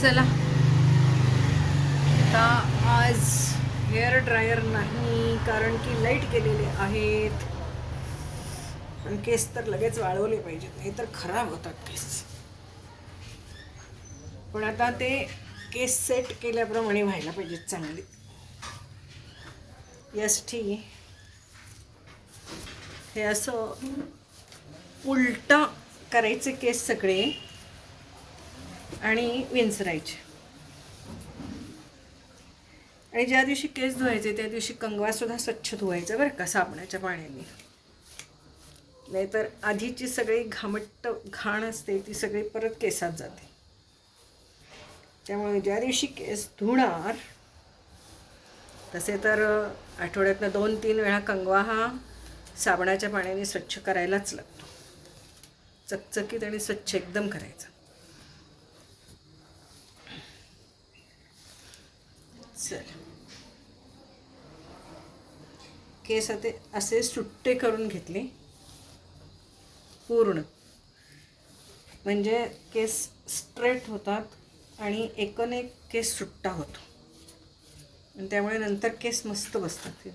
चला. आता आज हेअर ड्रायर नाही कारण की लाइट गेलेले आहेत. पण केस तर लगेच वाळवले पाहिजेत नाही तर खराब होतात केस पण आता ते केस सेट केल्याप्रमाणे व्हायला पाहिजेत चांगले. यासाठी हे असं उलटा करायचे केस सगळे. आणि विंचरायचे आणि ज्या दिवशी केस धुवायचे त्या दिवशी कंगवासुद्धा स्वच्छ धुवायचा बरं का साबणाच्या पाण्याने. नाहीतर आधीची सगळी घामट्ट घाण असते ती सगळी परत केसात जाते. त्यामुळे ज्या दिवशी केस धुणार तसे तर आठवड्यातनं दोन तीन वेळा कंगवा हा साबणाच्या पाण्याने स्वच्छ करायलाच लागतो. चकचकीत आणि स्वच्छ एकदम करायचा. चल केस आता असे सुट्टे करून घेतले. पूर्ण. म्हणजे केस स्ट्रेट होतात आणि एकन एक केस सुट्टा होतो. आणि त्यामुळे नंतर केस मस्त बसतात.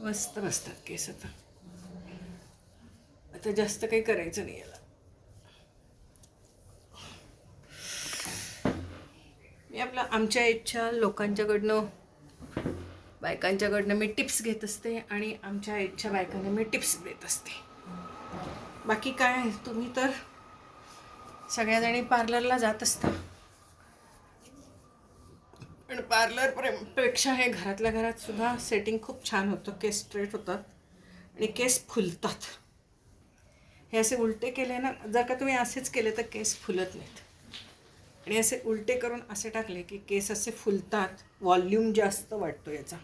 मस्त बसतात केस आता. आता जास्त काही करायचं नाही याला. मी आपलं आमच्या इच्छा लोकांच्याकडनं बायकांच्याकडनं मी टिप्स घेत असते आणि आमच्या इच्छा बायकांना मी टिप्स देत असते. बाकी काय तुम्ही तर सगळ्याजणी पार्लरला जात असता. पण पार्लरपेक्षा हे घरातल्या घरात सुद्धा सेटिंग खूप छान होतं. केस स्ट्रेट होतात आणि केस फुलतात. हे असे उलटे केले ना जर का तुम्ही असेच केले तर केस फुलत नाहीत. आणि असे उलटे करून असे टाकले की केस असे फुलतात व्हॉल्यूम जास्त वाटतो याचा.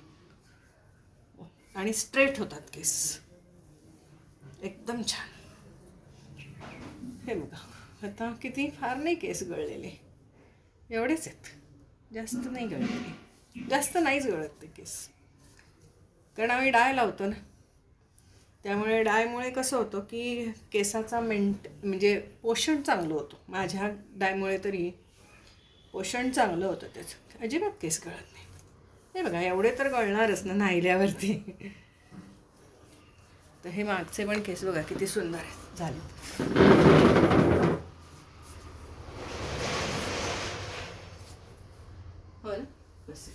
आणि स्ट्रेट होतात केस. एकदम छान. हे बघा आता किती फार नाही केस गळलेले. एवढेच आहेत. जास्त नाही गळलेले. जास्त नाहीच गळत ते केस. कारण आम्ही डाय लावतो ना. त्यामुळे डायमुळे कसं होतं की केसाचा मेंट म्हणजे पोषण चांगलं होतं. माझ्या डायमुळे तरी पोषण चांगलं होतं त्याचं. अजिबात केस गळत नाही. हे बघा एवढे तर गळणारच ना नाहिल्यावरती तर हे मागचे पण केस बघा किती सुंदर आहेत. झाले. हो बस.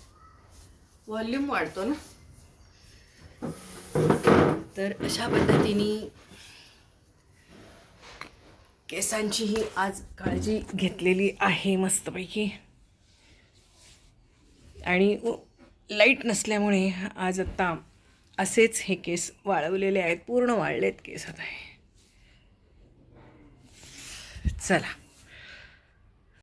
व्हॉल्यूम वाढतो ना. तर अशा पद्धतीने केसांची ही आज काळजी घेतलेली आहे मस्तपैकी. आणि लाइट नसल्यामुळे आज आत्ता असेच हे केस वाळवलेले आहेत पूर्ण वाळलेत केस आता आहे. चला.